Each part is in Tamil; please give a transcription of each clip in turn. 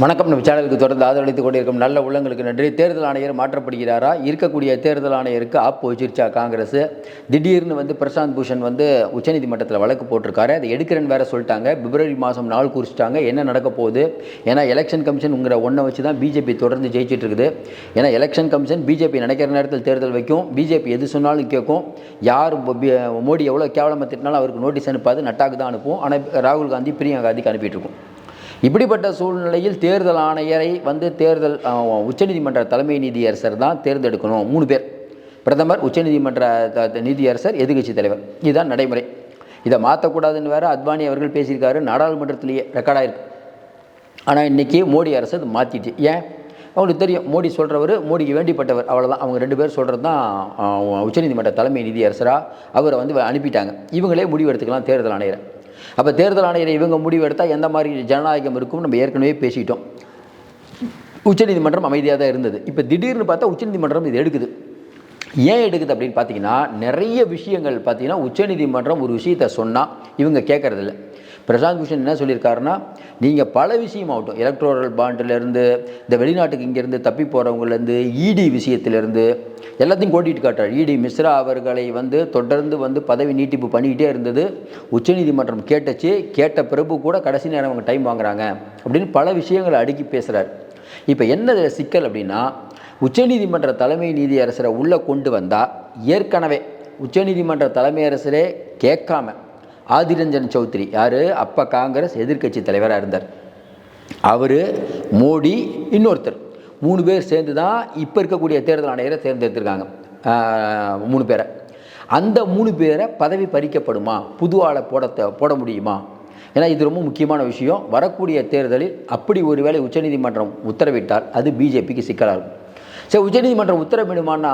வணக்கம். நம்ம சேனலுக்கு தொடர்ந்து ஆதரவளித்துக் கொண்டிருக்கும் நல்ல உள்ளங்களுக்கு நன்றி. தேர்தல் ஆணையர் மாற்றப்படுகிறாரா? இருக்கக்கூடிய தேர்தல் ஆணையருக்கு ஆப்பு வச்சிருச்சா காங்கிரஸ்? திடீர்னு வந்து பிரசாந்த் பூஷன் வந்து உச்சநீதிமன்றத்தில் வழக்கு போட்டிருக்காரு. அதை எடுக்கிறேன்னு வேற சொல்லிட்டாங்க. பிப்ரவரி மாதம் நாள் குறிச்சிட்டாங்க. என்ன நடக்க போகுது? ஏன்னா எலெக்ஷன் கமிஷனுங்கிற ஒன்றை வச்சு தான் பிஜேபி தொடர்ந்து ஜெயிச்சிட்டு இருக்குது. ஏன்னா எலெக்ஷன் கமிஷன் பிஜேபி நினைக்கிற நேரத்தில் தேர்தல் வைக்கும். பிஜேபி எது சொன்னாலும் கேட்கும். யார் மோடி எவ்வளோ கேவலமாக திட்டினாலும் அவருக்கு நோட்டீஸ் அனுப்பாது. நட்டாக்கு தான் அனுப்பும் ஆனால் ராகுல் காந்தி பிரியங்கா காந்திக்கு அனுப்பிட்டு இருக்கும். இப்படிப்பட்ட சூழ்நிலையில் தேர்தல் ஆணையரை வந்து தேர்தல் உச்சநீதிமன்ற தலைமை நீதியரசர் தான் தேர்ந்தெடுக்கணும். மூணு பேர். பிரதமர் உச்சநீதிமன்ற த- நீதியரசர் எதிர்க்கட்சி தலைவர். இதுதான் நடைமுறை. இதை மாற்றக்கூடாதுன்னு வேற அத்வானி அவர்கள் பேசியிருக்காரு. நாடாளுமன்றத்திலேயே ரெக்கார்டாயிருக்கு ஆனால் இன்றைக்கி மோடி அரசு அது மாற்றிட்டு ஏன்? அவங்களுக்கு தெரியும். மோடி சொல்கிறவர் மோடிக்கு வேண்டிப்பட்டவர். அவ்வளோதான் அவங்க ரெண்டு பேர் சொல்கிறது தான் உச்சநீதிமன்ற தலைமை நீதியரசராக அவரை வந்து அனுப்பிட்டாங்க. இவங்களே முடிவு எடுத்துக்கலாம் தேர்தல் ஆணையரை. அப்போ தேர்தல் ஆணையரை இவங்க முடிவு எடுத்தால் எந்த மாதிரி ஜனநாயகம் இருக்கும் நம்ம ஏற்கனவே பேசிட்டோம். உச்சநீதிமன்றம் அமைதியாக தான் இருந்தது. இப்போ திடீர்னு பார்த்தா உச்சநீதிமன்றம் இது எடுக்குது. ஏன் எடுக்குது அப்படின்னு பார்த்தீங்கன்னா நிறைய விஷயங்கள் பார்த்தீங்கன்னா உச்சநீதிமன்றம் ஒரு விஷயத்தை சொன்னால் இவங்க கேட்கறதில்ல பிரசாந்த் பூஷன் என்ன சொல்லியிருக்காருன்னா நீங்கள் பல விஷயமாகட்டும் எலக்ட்ரோரல் பாண்டிலேருந்து இந்த வெளிநாட்டுக்கு இங்கேருந்து தப்பி போகிறவங்கலேருந்து இடி விஷயத்திலேருந்து எல்லாத்தையும் கோட்டிட்டு காட்டுறார். இடி மிஸ்ரா அவர்களை வந்து தொடர்ந்து வந்து பதவி நீட்டிப்பு பண்ணிக்கிட்டே இருந்தது. உச்சநீதிமன்றம் கேட்டுச்சு. கேட்ட பிறகு கூட கடைசி நேரம் அவங்க டைம் வாங்குறாங்க அப்படின்னு பல விஷயங்களை அடுக்கி பேசுகிறார் இப்போ என்ன சிக்கல் அப்படின்னா உச்சநீதிமன்ற தலைமை நீதியரசரை உள்ளே கொண்டு வந்தால் ஏற்கனவே உச்சநீதிமன்ற தலைமை அரசரே கேட்காம ஆதிரஞ்சன் சௌத்ரி யார்? அப்போ காங்கிரஸ் எதிர்க்கட்சி தலைவராக இருந்தார். அவர் மோடி இன்னொருத்தர். மூணு பேர் சேர்ந்து தான் இப்போ இருக்கக்கூடிய தேர்தல் ஆணையரை தேர்ந்தெடுத்திருக்காங்க. மூணு பேரை. அந்த மூணு பேரை பதவி பறிக்கப்படுமா? புது ஆளை போட போட முடியுமா? ஏன்னா இது ரொம்ப முக்கியமான விஷயம். வரக்கூடிய தேர்தலில் அப்படி ஒருவேளை உச்சநீதிமன்றம் உத்தரவிட்டால் அது பிஜேபிக்கு சிக்கலாக இருக்கும். சரி உச்சநீதிமன்றம் உத்தரவிடுமான்னா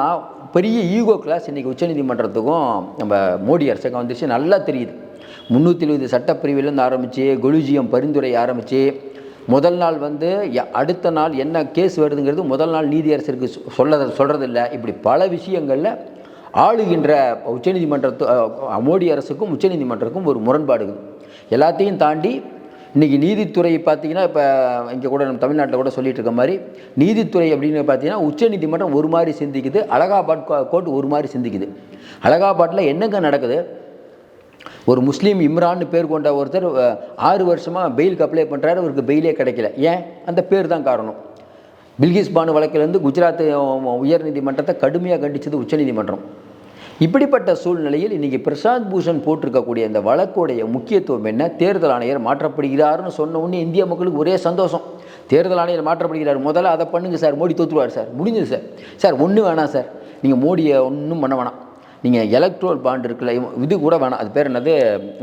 பெரிய ஈகோ கிளாஸ் இன்றைக்கி உச்சநீதிமன்றத்துக்கும் நம்ம மோடி அரசுக்கும் வந்துருச்சு. நல்லா தெரியுது. முந்நூற்றி எழுபது சட்டப்பிரிவிலேருந்து ஆரம்பித்து கொலுஜியம் பரிந்துரை ஆரம்பித்து முதல் நாள் வந்து அடுத்த நாள் என்ன கேஸ் வருதுங்கிறது முதல் நாள் நீதியரசருக்கு சொல்ல சொல்கிறதில்ல இப்படி பல விஷயங்களில் ஆளுகின்ற உச்சநீதிமன்றத்து மோடி அரசுக்கும் உச்சநீதிமன்றத்துக்கும் ஒரு முரண்பாடு எல்லாத்தையும் தாண்டி இன்றைக்கி நீதித்துறை பார்த்தீங்கன்னா இப்போ இங்கே கூட நம்ம தமிழ்நாட்டில் கூட சொல்லிட்டு இருக்க மாதிரி நீதித்துறை அப்படின்னு பார்த்தீங்கன்னா உச்சநீதிமன்றம் ஒரு மாதிரி சிந்திக்குது அலகாபாத் கோர்ட் ஒரு மாதிரி சிந்திக்குது. அலகாபாத்தில் என்னங்க நடக்குது? ஒரு முஸ்லீம் இம்ரான்னு பேர் கொண்ட ஒருத்தர் ஆறு வருஷமாக பெயிலுக்கு அப்ளை பண்ணுறாரு அவருக்கு பெயிலே கிடைக்கல. ஏன்? அந்த பேர் தான் காரணம். பில்கிஸ் பானு வழக்கிலேருந்து குஜராத் உயர்நீதிமன்றத்தை கடுமையாக கண்டித்தது உச்சநீதிமன்றம் இப்படிப்பட்ட சூழ்நிலையில் இன்றைக்கி பிரசாந்த் பூஷன் போட்டிருக்கக்கூடிய இந்த வழக்குடைய முக்கியத்துவம் என்ன? தேர்தல் ஆணையர் மாற்றப்படுகிறார்னு சொன்ன உடனே இந்திய மக்களுக்கு ஒரே சந்தோஷம். தேர்தல் ஆணையர் மாற்றப்படுகிறார். முதல்ல அதை பண்ணுங்கள் சார். மோடி தோற்றுருவார் சார். முடிஞ்சது சார். சார் ஒன்றும் வேணாம் சார். நீங்கள் மோடியை ஒன்றும் பண்ண வேணாம். நீங்கள் எலக்ட்ரோல் பாண்ட் இருக்குல்ல இது கூட வேணாம். அது பேர் என்னது?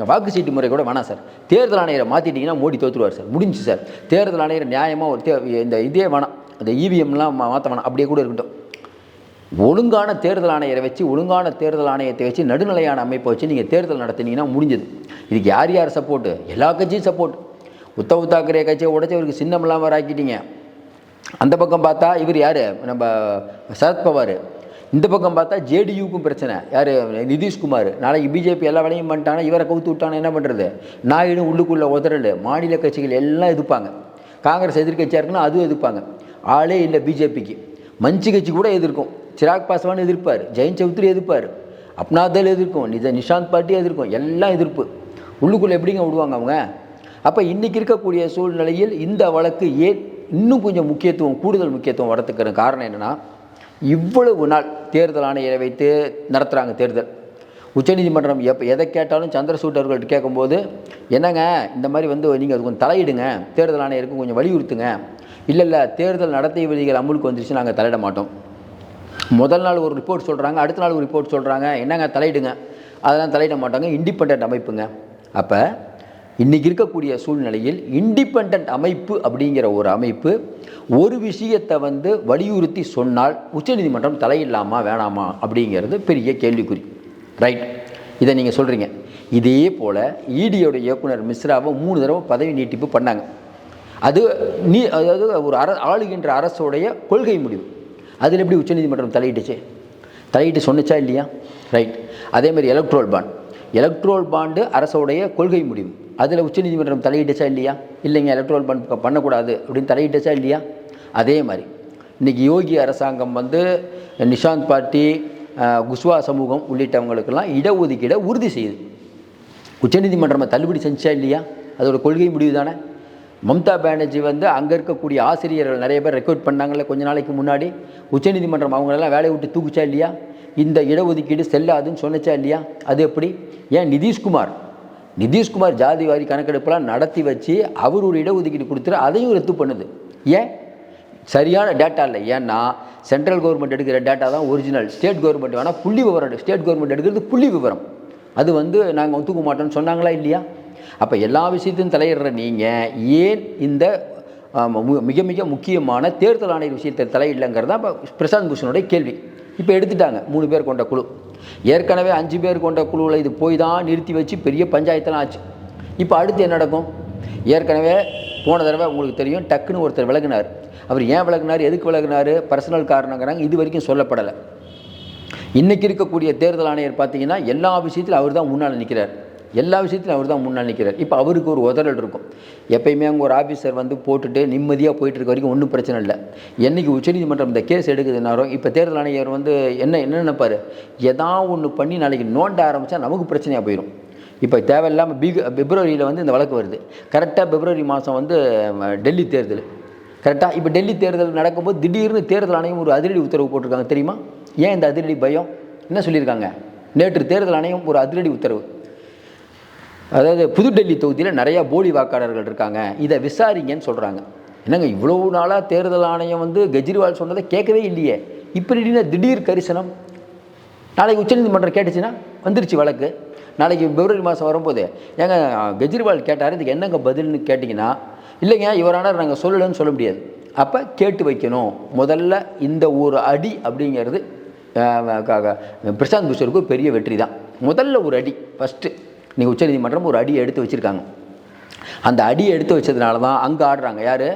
வாக்கு சீட்டு முறை கூட வேணாம் சார். தேர்தல் ஆணையரை மாற்றிட்டீங்கன்னா மோடி தோற்றுருவார் சார். முடிஞ்சு சார். தேர்தல் ஆணையர் நியாயமாக ஒரு தே இந்த இதே வேணாம். அந்த இவிஎம்லாம் மாற்ற வேணாம். அப்படியே கூட இருக்கட்டும். ஒழுங்கான தேர்தல் ஆணையரை வச்சு ஒழுங்கான தேர்தல் ஆணையத்தை வச்சு நடுநிலையான அமைப்பை வச்சு நீங்கள் தேர்தல் நடத்தினீங்கன்னா முடிஞ்சது. இதுக்கு யார் யார் சப்போர்ட்டு எல்லா கட்சியும் சப்போர்ட் உத்தவ் தாக்கரே கட்சியை உடச்சி அவருக்கு சின்னம் இல்லாமல் ஆக்கிட்டீங்க அந்த பக்கம் பார்த்தா இவர் யார்? நம்ம சரத்பவார். இந்த பக்கம் பார்த்தா ஜேடியூக்கும் பிரச்சனை. யார்? நிதிஷ்குமார். நாளைக்கு பிஜேபி எல்லா வேலையும் பண்ணிட்டாங்கன்னா இவரை கவுத்து விட்டானா என்ன பண்ணுறது நாயுடும் உள்ளுக்குள்ளே உதறல். மாநில கட்சிகள் எல்லாம் எதிர்ப்பாங்க. காங்கிரஸ் எதிர்க்கட்சியாக இருக்குன்னா அதுவும் எதிர்ப்பாங்க. ஆளே இல்லை பிஜேபிக்கு. மஞ்சு கட்சி கூட எதிர்க்கும். சிராக் பாஸ்வான் எதிர்ப்பார். ஜெயந்த் சௌத்ரி எதிர்ப்பார். அப்னாதல் எதிர்க்கும். நிஜ நிஷாந்த் பாட்டி எதிர்க்கும். எல்லாம் எதிர்ப்பு. உள்ளுக்குள்ளே எப்படிங்க விடுவாங்க அவங்க? அப்போ இன்றைக்கி இருக்கக்கூடிய சூழ்நிலையில் இந்த வழக்கு ஏன் இன்னும் கொஞ்சம் முக்கியத்துவம் கூடுதல் முக்கியத்துவம் வரத்துக்கிற காரணம் என்னென்னா இவ்வளவு நாள் தேர்தல் ஆணையரை வைத்து நடத்துகிறாங்க தேர்தல். உச்சநீதிமன்றம் எப்போ எதை கேட்டாலும் சந்திரசூட் அவர்கள்ட்ட கேட்கும்போது என்னங்க இந்த மாதிரி வந்து நீங்கள் அது கொஞ்சம் தலையிடுங்க தேர்தல் ஆணையருக்கு கொஞ்சம் வலியுறுத்துங்க. இல்லை இல்லை தேர்தல் நடத்தை விதிகள் அமுலுக்கு வந்துருச்சு நாங்கள் தலையிட மாட்டோம். முதல் நாள் ஒரு ரிப்போர்ட் சொல்கிறாங்க அடுத்த நாள் ஒரு ரிப்போர்ட் சொல்கிறாங்க என்னங்க தலையிடுங்க. அதெல்லாம் தலையிட மாட்டாங்க இண்டிபெண்ட் அமைப்புங்க. அப்போ இன்றைக்கி இருக்கக்கூடிய சூழ்நிலையில் இண்டிபெண்ட் அமைப்பு அப்படிங்கிற ஒரு அமைப்பு ஒரு விஷயத்தை வந்து வலியுறுத்தி சொன்னால் உச்சநீதிமன்றம் தலையிடலாமா வேணாமா அப்படிங்கிறது பெரிய கேள்விக்குறி. ரைட் இதை நீங்கள் சொல்கிறீங்க இதே போல் இடியோட இயக்குனர் மிஸ்ராவை மூணு தடவை பதவி நீட்டிப்பு பண்ணாங்க. அது நீ அதாவது ஒரு அர ஆளுகின்ற அரசோடைய கொள்கை முடிவு. அதில் எப்படி உச்சநீதிமன்றம் தலையிட்டுச்சு? தலையிட்டு சொன்னச்சா இல்லையா? ரைட் அதே மாதிரி எலக்ட்ரோல் பாண்ட் எலக்ட்ரோல் பாண்டு அரசோடைய கொள்கை முடிவு. அதில் உச்சநீதிமன்றம் தலையிட்டுச்சா இல்லையா? இல்லைங்க எலக்ட்ரல் பண்ட் பண்ணக்கூடாது அப்படின்னு தலையிட்டுச்சா இல்லையா? அதே மாதிரி இன்றைக்கி யோகி அரசாங்கம் வந்து நிஷாந்த் பார்ட்டி குஸ்வா சமூகம் உள்ளிட்டவங்களுக்கெல்லாம் இடஒதுக்கீடை உறுதி செய்யுது. உச்சநீதிமன்றம் தள்ளுபடி செஞ்சா இல்லையா? அதோட கொள்கை முடிவு தானே? மம்தா பானர்ஜி வந்து அங்கே இருக்கக்கூடிய ஆசிரியர்கள் நிறைய பேர் ரெக்ரூட் பண்ணாங்கல்ல கொஞ்ச நாளைக்கு முன்னாடி. உச்சநீதிமன்றம் அவங்களெல்லாம் வேலையை விட்டு தூக்குச்சா இல்லையா? இந்த இடஒதுக்கீடு செல்லாதுன்னு சொன்னச்சா இல்லையா? அது எப்படி? ஏன் நிதிஷ்குமார் நிதிஷ்குமார் ஜாதி வாரி கணக்கெடுப்பெல்லாம் நடத்தி வச்சு அவர் ஒரு இடஒதுக்கீடு கொடுத்துரு அதையும் ரத்து பண்ணுது. ஏன்? சரியான டேட்டா இல்லை. ஏன்னா சென்ட்ரல் கவர்மெண்ட் எடுக்கிற டேட்டா தான் ஒரிஜினல் ஸ்டேட் கவர்மெண்ட் வேணால் புள்ளி விவரம் ஸ்டேட் கவர்மெண்ட் எடுக்கிறது புள்ளி விவரம். அது வந்து நாங்கள் ஒத்துக்க மாட்டோம்னு சொன்னாங்களா இல்லையா? அப்போ எல்லா விஷயத்தையும் தலையிடுற நீங்கள் ஏன் இந்த மு- மிக மிக முக்கியமான தேர்தல் ஆணையர் விஷயத்தை தலையிடலைங்கிறது தான் இப்போ பிரசாந்த் பூஷனுடைய கேள்வி. இப்போ எடுத்துட்டாங்க. மூணு பேர் கொண்ட குழு. ஏற்கனவே அஞ்சு பேர் கொண்ட குழுவில் இது போய் தான் நிறுத்தி வச்சு பெரிய பஞ்சாயத்தெல்லாம் ஆச்சு. இப்போ அடுத்து என்ன நடக்கும்? ஏற்கனவே போன தடவை உங்களுக்கு தெரியும் டக்குன்னு ஒருத்தர் விலகினார். அவர் ஏன் விலகினார்? எதுக்கு விலகினார்? பர்சனல் காரணங்கிறாங்க. இது வரைக்கும் சொல்லப்படலை. இன்றைக்கி இருக்கக்கூடிய தேர்தல் ஆணையர் பார்த்தீங்கன்னா எல்லா விஷயத்திலும் அவர் தான் முன்னால் நிற்கிறார் எல்லா விஷயத்திலும் அவர் தான் முன்னால் நிற்கிறார். இப்போ அவருக்கு ஒரு உதறல் இருக்கும். எப்பயுமே அங்கே ஒரு ஆஃபீஸர் வந்து போட்டுட்டு நிம்மதியாக போயிட்டு இருக்க வரைக்கும் ஒன்றும் பிரச்சனை இல்லை. என்னைக்கு உச்சநீதிமன்றம் இந்த கேஸ் எடுக்குதுனாரோ இப்போ தேர்தல் ஆணையர் வந்து என்ன என்ன நினைப்பார்? எதா ஒன்று பண்ணி நாளைக்கு நோண்ட ஆரம்பித்தா நமக்கு பிரச்சனையாக போயிடும் இப்போ தேவையில்லாமல் பீக பிப்ரவரியில் வந்து இந்த வழக்கு வருது. கரெக்டாக பிப்ரவரி மாதம் வந்து டெல்லி தேர்தல். கரெக்டாக இப்போ டெல்லி தேர்தல் நடக்கும்போது திடீர்னு தேர்தல் ஆணையம் ஒரு அதிரடி உத்தரவு போட்டிருக்காங்க தெரியுமா? ஏன் இந்த அதிரடி பயம்? என்ன சொல்லியிருக்காங்க? நேற்று தேர்தல் ஆணையம் ஒரு அதிரடி உத்தரவு. அதாவது புதுடெல்லி தொகுதியில் நிறையா போலி வாக்காளர்கள் இருக்காங்க. இதை விசாரிங்கன்னு சொல்கிறாங்க என்னங்க இவ்வளோ நாளாக தேர்தல் ஆணையம் வந்து கெஜ்ரிவால் சொன்னதை கேட்கவே இல்லையே. இப்படி திடீர் கரிசனம். நாளைக்கு உச்சநீதிமன்றம் கேட்டுச்சுன்னா வந்துருச்சு வழக்கு. நாளைக்கு பிப்ரவரி மாதம் வரும்போது ஏங்க கெஜ்ரிவால் கேட்டார் இதுக்கு என்னங்க பதில்னு கேட்டிங்கன்னா இல்லைங்க இவரானார் நாங்கள் சொல்லலன்னு சொல்ல முடியாது. அப்போ கேட்டு வைக்கணும். முதல்ல இந்த ஒரு அடி அப்படிங்கிறது பிரசாந்த் கிஷோருக்கு பெரிய வெற்றி தான் முதல்ல ஒரு அடி ஃபஸ்ட்டு நீங்கள் உச்சநீதிமன்றம் ஒரு அடியை எடுத்து வச்சுருக்காங்க. அந்த அடியை எடுத்து வச்சதுனால தான் அங்கே ஆடுறாங்க. யார்?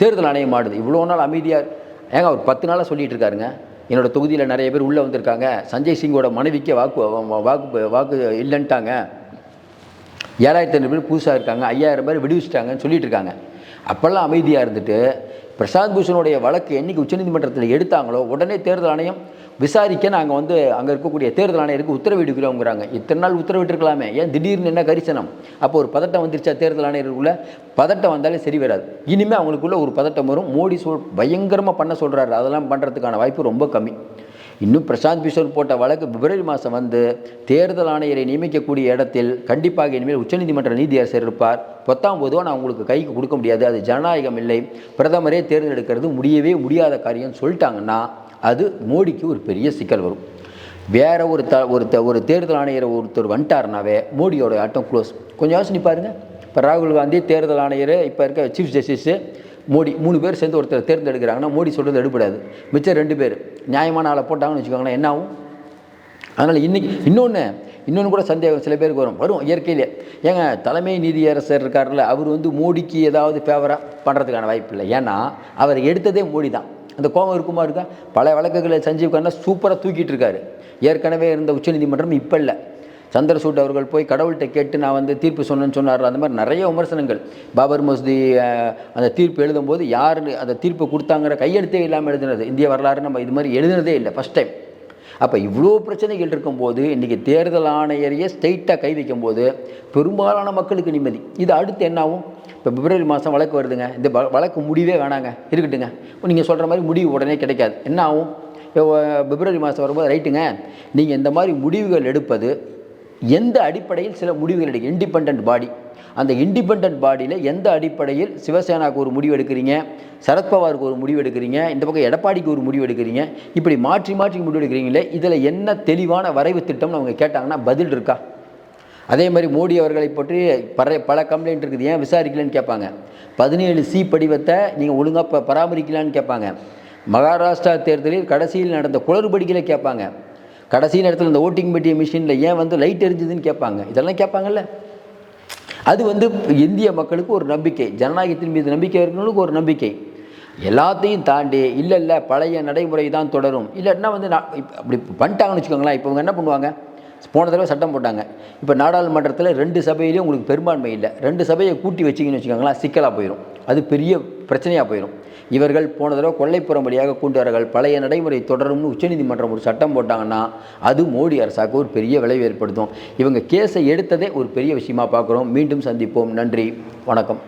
தேர்தல் ஆணையம் ஆடுது. இவ்வளோ நாள் அமைதியாக ஏங்க அவர் பத்து நாளாக சொல்லிட்டு இருக்காருங்க. என்னோட தொகுதியில் நிறைய பேர் உள்ளே வந்திருக்காங்க. சஞ்சய் சிங்கோட மனைவிக்கு வாக்கு வாக்கு வாக்கு இல்லைன்ட்டாங்க. ஏழாயிரத்தி ஐநூறு பேர் புதுசாக இருக்காங்க. ஐயாயிரம் பேர் விடுவிச்சிட்டாங்கன்னு சொல்லிட்டு இருக்காங்க. அப்போல்லாம் அமைதியாக இருந்துட்டு பிரசாந்த் பூஷனுடைய வழக்கு என்னைக்கு உச்சநீதிமன்றத்தில் எடுத்தாங்களோ உடனே தேர்தல் ஆணையம் விசாரிக்க நாங்கள் வந்து அங்கே இருக்கக்கூடிய தேர்தல் ஆணையருக்கு உத்தரவிடுகிறோங்கிறாங்க இத்தனை நாள் உத்தரவிட்டிருக்கலாமே. ஏன் திடீர்னு என்ன கரிசனம்? அப்போ ஒரு பதட்டம் வந்துருச்சா தேர்தல் ஆணையருக்குள்ள? பதட்டம் வந்தாலே சரி வராது. இனிமேல் அவங்களுக்குள்ள ஒரு பதட்டம் வரும். மோடி சொல் பயங்கரமாக பண்ண சொல்கிறாரு அதெல்லாம் பண்ணுறதுக்கான வாய்ப்பு ரொம்ப கம்மி. இன்னும் பிரசாந்த் கிஷோர் போட்ட வழக்கு பிப்ரவரி மாதம் வந்து தேர்தல் ஆணையரை நியமிக்கக்கூடிய இடத்தில் கண்டிப்பாக இனிமேல் உச்சநீதிமன்ற நீதியரசர் இருப்பார். பத்தாம் பொதுவாக நான் உங்களுக்கு கைக்கு கொடுக்க முடியாது. அது ஜனநாயகம் இல்லை. பிரதமரே தேர்ந்தெடுக்கிறது முடியவே முடியாத காரியம் சொல்லிட்டாங்கன்னா அது மோடிக்கு ஒரு பெரிய சிக்கல் வரும். வேற ஒரு த ஒரு த ஒரு தேர்தல் ஆணையர் ஒருத்தர் வந்துட்டாருனாவே மோடியோட ஆட்டம் க்ளோஸ் கொஞ்சம் யோசனை பாருங்கள் இப்போ ராகுல் காந்தி தேர்தல் ஆணையர் இப்போ இருக்க சீஃப் ஜஸ்டிஸு மோடி மூணு பேர் சேர்ந்து ஒருத்தர் தேர்ந்தெடுக்கிறாங்கன்னா மோடி சொல்கிறது எடுபடாது. மிச்சம் ரெண்டு பேர். நியாயமான ஆளை போட்டாங்கன்னு வச்சுக்கோங்களேன் என்ன ஆகும்? அதனால் இன்னைக்கு இன்னொன்று இன்னொன்று கூட சந்தேகம் சில பேருக்கு வரும். வரும் இயற்கையிலே. ஏங்க தலைமை நீதியரசர் இருக்கார்ல அவர் வந்து மோடிக்கு ஏதாவது ஃபேவராக பண்ணுறதுக்கான வாய்ப்பு இல்லை. ஏன்னா அவர் எடுத்ததே மோடி தான் அந்த கோபம் இருக்குமா இருக்கா? பல வழக்குகளை சஞ்சீவ் கண்ணா சூப்பராக தூக்கிட்டு இருக்காரு. ஏற்கனவே இருந்த உச்சநீதிமன்றம் இப்போ இல்லை. சந்திரசூட் அவர்கள் போய் கடவுள்கிட்ட கேட்டு நான் வந்து தீர்ப்பு சொன்னேன்னு சொன்னார். அந்த மாதிரி நிறைய விமர்சனங்கள். பாபர் மசூதி அந்த தீர்ப்பு எழுதும்போது யார் அந்த தீர்ப்பு கொடுத்தாங்கிற கையெழுத்தே இல்லாமல் எழுதுனது. இந்திய வரலாறு நம்ம இது மாதிரி எழுதுனதே இல்லை ஃபஸ்ட் டைம் அப்போ இவ்வளோ பிரச்சனைகள் இருக்கும்போது இன்றைக்கி தேர்தல் ஆணையரையே ஸ்ட்ரைட்டாக கை வைக்கும்போது பெரும்பாலான மக்களுக்கு நிம்மதி. இது அடுத்து என்னாகும்? இப்போ பிப்ரவரி மாதம் வழக்கு வருதுங்க. இந்த வ- வழக்கு முடிவே வேணாங்க. இருக்கட்டுங்க. நீங்கள் சொல்கிற மாதிரி முடிவு உடனே கிடைக்காது. என்ன ஆகும் பிப்ரவரி மாதம் வரும்போது ரைட்டுங்க. நீங்கள் இந்த மாதிரி முடிவுகள் எடுப்பது எந்த அடிப்படையில் சில முடிவுகள் எடுக்க இண்டிபெண்ட் பாடி அந்த இண்டிபெண்ட் பாடியில் எந்த அடிப்படையில் சிவசேனாவுக்கு ஒரு முடிவு எடுக்கிறீங்க? சரத்பவாருக்கு ஒரு முடிவு எடுக்கிறீங்க? இந்த பக்கம் எடப்பாடிக்கு ஒரு முடிவு எடுக்கிறீங்க? இப்படி மாற்றி மாற்றி முடிவு எடுக்கிறீங்களே இதில் என்ன தெளிவான வரைவு திட்டம்னு அவங்க கேட்டாங்கன்னா பதில் இருக்கா? அதே மாதிரி மோடி அவர்களை பற்றி பற பல கம்ப்ளைண்ட் இருக்குது. ஏன் விசாரிக்கலன்னு கேட்பாங்க. பதினேழு சி படிவத்தை நீங்கள் ஒழுங்காக ப பராமரிக்கலான்னு கேட்பாங்க. மகாராஷ்டிரா தேர்தலில் கடைசியில் நடந்த குளறுபடிகளை கேட்பாங்க. கடைசி நேரத்தில் இந்த ஓட்டிங் பெட்டிய மிஷினில் ஏன் வந்து லைட் எரிஞ்சுதுன்னு கேட்பாங்க. இதெல்லாம் கேட்பாங்கல்ல. அது வந்து இந்திய மக்களுக்கு ஒரு நம்பிக்கை. ஜனநாயகத்தின் மீது நம்பிக்கை இருக்கிறவங்களுக்கு ஒரு நம்பிக்கை. எல்லாத்தையும் தாண்டி இல்லை இல்லை பழைய நடைமுறை தான் தொடரும். இல்லைன்னா வந்து நான் இப்ப அப்படி பண்ணிட்டாங்கன்னு வச்சுக்கோங்களேன். இப்போ இவங்க என்ன பண்ணுவாங்க? போன தடவை சட்டம் போட்டாங்க. இப்போ நாடாளுமன்றத்தில் ரெண்டு சபையிலையும் உங்களுக்கு பெரும்பான்மை இல்லை. ரெண்டு சபையை கூட்டி வச்சிங்கன்னு வச்சுக்கோங்களேன் சிக்கலாக போயிடும் அது பெரிய பிரச்சனையாக போயிடும் இவர்கள் போன தடவை கொள்ளைப்புறம் வழியாக கூட்டுவார்கள் பழைய நடைமுறை தொடரும்னு உச்சநீதிமன்றம் ஒரு சட்டம் போட்டாங்கன்னா அது மோடி அரசாக்கு ஒரு பெரிய விளைவு ஏற்படுத்தும். இவங்க கேஸை எடுத்ததே ஒரு பெரிய விஷயமா பார்க்குறோம். மீண்டும் சந்திப்போம். நன்றி. வணக்கம்.